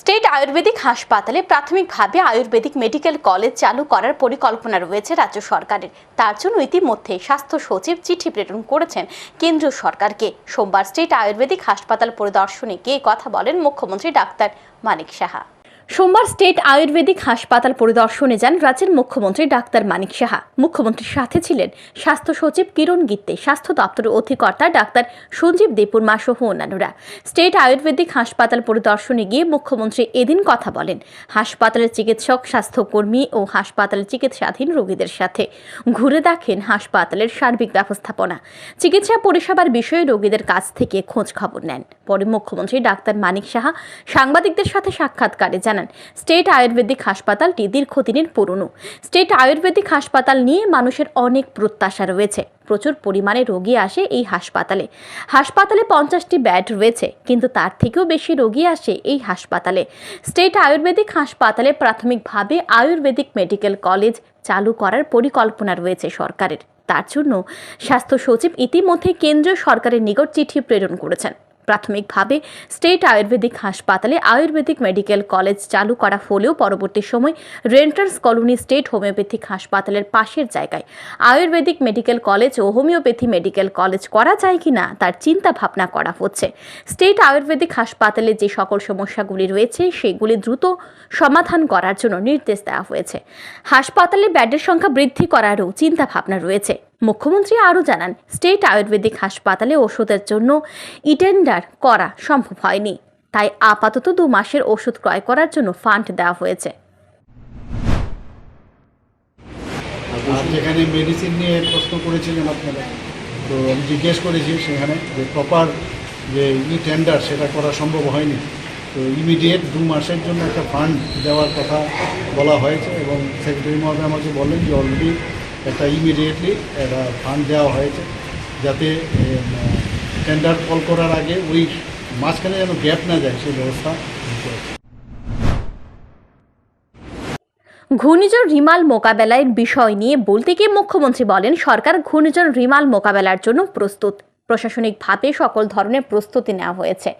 State Ayurvedic হাসপাতালে প্রাথমিকভাবে Ayurvedic medical college চালু করার পরিকল্পনা রয়েছে রাজ্য সরকারের। তার জন্য ইতিমধ্যে স্বাস্থ্য সচিব চিঠি প্রেরণ করেছেন কেন্দ্রীয় সরকারকে। সোমবার স্টেট আয়ুর্বেদিক হাসপাতাল পরিদর্শনে গিয়ে কথা বলেন মুখ্যমন্ত্রী ডাক্তার মানিক সাহা। সোমবার স্টেট আয়ুর্বেদিক হাসপাতাল পরিদর্শনে যান রাজ্যের মুখ্যমন্ত্রী ডাক্তার মানিক সাহা। মুখ্যমন্ত্রীর সাথে ছিলেন স্বাস্থ্য সচিব কিরণ গিত্তে, স্বাস্থ্য দপ্তরের অধিকর্তা ডাক্তার সঞ্জীব দেপুরমা সহ অন্যান্যরা। স্টেট আয়ুর্বেদিক হাসপাতাল পরিদর্শনে গিয়ে মুখ্যমন্ত্রী এদিন কথা বলেন হাসপাতালের চিকিৎসক, স্বাস্থ্যকর্মী ও হাসপাতালের চিকিৎসাধীন রোগীদের সাথে। ঘুরে দেখেন হাসপাতালের সার্বিক ব্যবস্থাপনা। চিকিৎসা পরিষেবার বিষয়ে রোগীদের কাছ থেকে খোঁজ খবর নেন। পরে মুখ্যমন্ত্রী ডাক্তার মানিক সাহা সাংবাদিকদের সাথে সাক্ষাৎকারে জানান স্টেট আয়ুর্বেদিক হাসপাতালটি দীর্ঘদিনের পুরনো। স্টেট আয়ুর্বেদিক হাসপাতাল নিয়ে মানুষের অনেক প্রত্যাশা রয়েছে। প্রচুর পরিমাণে রোগী আসে এই হাসপাতালে। হাসপাতালে পঞ্চাশটি বেড রয়েছে, কিন্তু তার থেকেও বেশি রোগী আসে এই হাসপাতালে। স্টেট আয়ুর্বেদিক হাসপাতালে প্রাথমিকভাবে আয়ুর্বেদিক মেডিকেল কলেজ চালু করার পরিকল্পনা রয়েছে সরকারের। তার জন্য স্বাস্থ্য সচিব ইতিমধ্যে কেন্দ্রীয় সরকারের নিকট চিঠি প্রেরণ করেছেন। প্রাথমিকভাবে স্টেট আয়ুর্বেদিক হাসপাতালে আয়ুর্বেদিক মেডিকেল কলেজ চালু করা হলেও পরবর্তী সময় রেন্টার্স কলোনি স্টেট হোমিওপ্যাথিক হাসপাতালের পাশের জায়গায় আয়ুর্বেদিক মেডিকেল কলেজ ও হোমিওপ্যাথি মেডিকেল কলেজ করা যায় কি না তার চিন্তা ভাবনা করা হচ্ছে। স্টেট আয়ুর্বেদিক হাসপাতালে যে সকল সমস্যাগুলি রয়েছে সেগুলি দ্রুত সমাধান করার জন্য নির্দেশ দেওয়া হয়েছে। হাসপাতালে ব্যাডের সংখ্যা বৃদ্ধি করারও চিন্তা ভাবনা রয়েছে। মুখ্যমন্ত্রী আরও জানান, স্টেট আয়ুর্বেদিক হাসপাতালে ওষুধের জন্য ইটেন্ডার করা সম্ভব হয়নি। তাই আপাতত দু মাসের ওষুধ ক্রয় করার জন্য ফান্ড দেওয়া হয়েছে। যেখানে মেডিসিন নিয়ে প্রশ্ন করেছিলেন আপনারা, তো আমি জিজ্ঞেস করেছি সেখানে যে প্রপার যে ই টেন্ডার সেটা করা সম্ভব হয়নি। তো ইমিডিয়েট দু মাসের জন্য একটা ফান্ড দেওয়ার কথা বলা হয়েছে এবং সেক্রেটারি মহোদয় আমাকে বললেন যে অলরেডি একটা ইমিডিয়েটলি একটা ফান্ড দেওয়া হয়েছে, যাতে টেন্ডার কল করার আগে ওই মাঝখানে যেন গ্যাপ না যায়, সেই ব্যবস্থা ঘূর্ণিঝড় রিমাল মোকাবেলার বিষয় নিয়ে বলতে গিয়ে মুখ্যমন্ত্রী বলেন, সরকার ঘূর্ণিঝড় রিমাল মোকাবেলার জন্য প্রস্তুত। প্রশাসনিকভাবে সকল ধরনের প্রস্তুতি নেওয়া হয়েছে।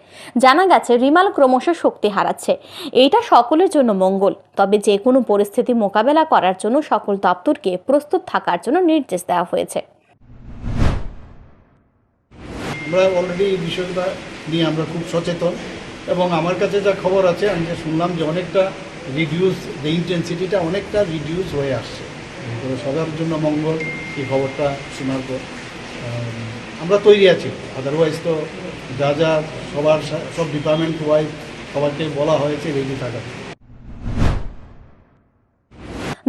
জানা গেছে, রিমাল ক্রমশ শক্তি হারাচ্ছে। এইটা সকলের জন্য মঙ্গল, তবে যে কোনো পরিস্থিতি মোকাবেলা করার জন্য সকল দপ্তরকে প্রস্তুত থাকার জন্য নির্দেশ দেওয়া হয়েছে। আমরা অলরেডি এই বিষয়টা নিয়ে আমরা খুব সচেতন এবং আমার কাছে যা খবর আছে, আমি যে শুনলাম যে অনেকটা রিডিউস যে ইন্টেন্সিটিটা অনেকটা রিডিউস হয়ে আসছে। তো সবার জন্য মঙ্গল, এই খবরটা শোনার পর আমরা তৈরি আছি। আদারওয়াইজ তো যা যা সবার সব ডিপার্টমেন্ট ওয়াইজ সবাইকে বলা হয়েছে রেডি থাকার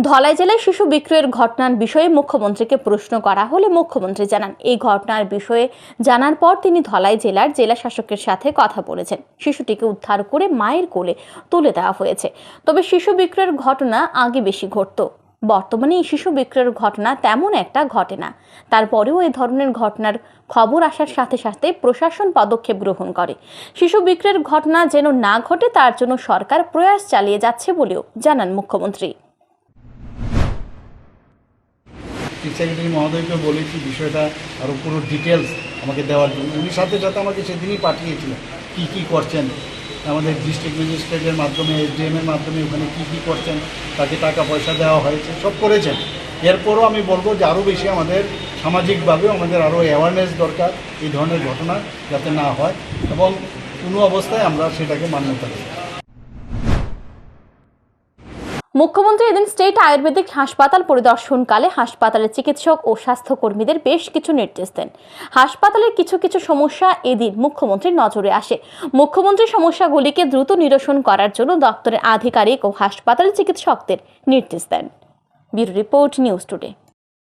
ধলাই জেলায় শিশু বিক্রয়ের ঘটনার বিষয়ে মুখ্যমন্ত্রীকে প্রশ্ন করা হলে মুখ্যমন্ত্রী জানান, এই ঘটনার বিষয়ে জানার পর তিনি ধলাই জেলার জেলা শাসকের সাথে কথা বলেছেন। শিশুটিকে উদ্ধার করে মায়ের কোলে তুলে দেওয়া হয়েছে। তবে শিশু বিক্রয়ের ঘটনা আগে বেশি ঘটতো। বর্তমানে এই শিশু বিক্রয়ের ঘটনা তেমন একটা ঘটে না। তারপরেও এই ধরনের ঘটনার খবর আসার সাথে সাথে প্রশাসন পদক্ষেপ গ্রহণ করে। শিশু বিক্রয়ের ঘটনা যেন না ঘটে, তার জন্য সরকার প্রয়াস চালিয়ে যাচ্ছে বলেও জানান মুখ্যমন্ত্রী। মহোদয়কে বলেছি বিষয়টা আরও পুরো ডিটেলস আমাকে দেওয়ার জন্য। উনি সাথে সাথে আমাকে সেদিনই পাঠিয়েছিলেন, কী কী করছেন। আমাদের ডিস্ট্রিক্ট ম্যাজিস্ট্রেটের মাধ্যমে এসডিএমের মাধ্যমে ওখানে কী কী করছেন তাকে টাকা পয়সা দেওয়া হয়েছে, সব করেছেন। এরপরও আমি বলব যে আরও বেশি আমাদের সামাজিকভাবে আমাদের আরও অ্যাওয়ারনেস দরকার এই ধরনের ঘটনা যাতে না হয় এবং কোনো অবস্থায় আমরা সেটাকে মান্যতা দিই মুখ্যমন্ত্রী এদিন স্টেট আয়ুর্বেদিক হাসপাতাল পরিদর্শনকালে হাসপাতালের চিকিৎসক ও স্বাস্থ্যকর্মীদের বেশ কিছু নির্দেশ দেন। হাসপাতালের কিছু কিছু সমস্যা এদিন মুখ্যমন্ত্রীর নজরে আসে। মুখ্যমন্ত্রী সমস্যাগুলিকে দ্রুত নিরসন করার জন্য দপ্তরের আধিকারিক ও হাসপাতালের চিকিৎসকদের নির্দেশ দেন। Bureau report news today.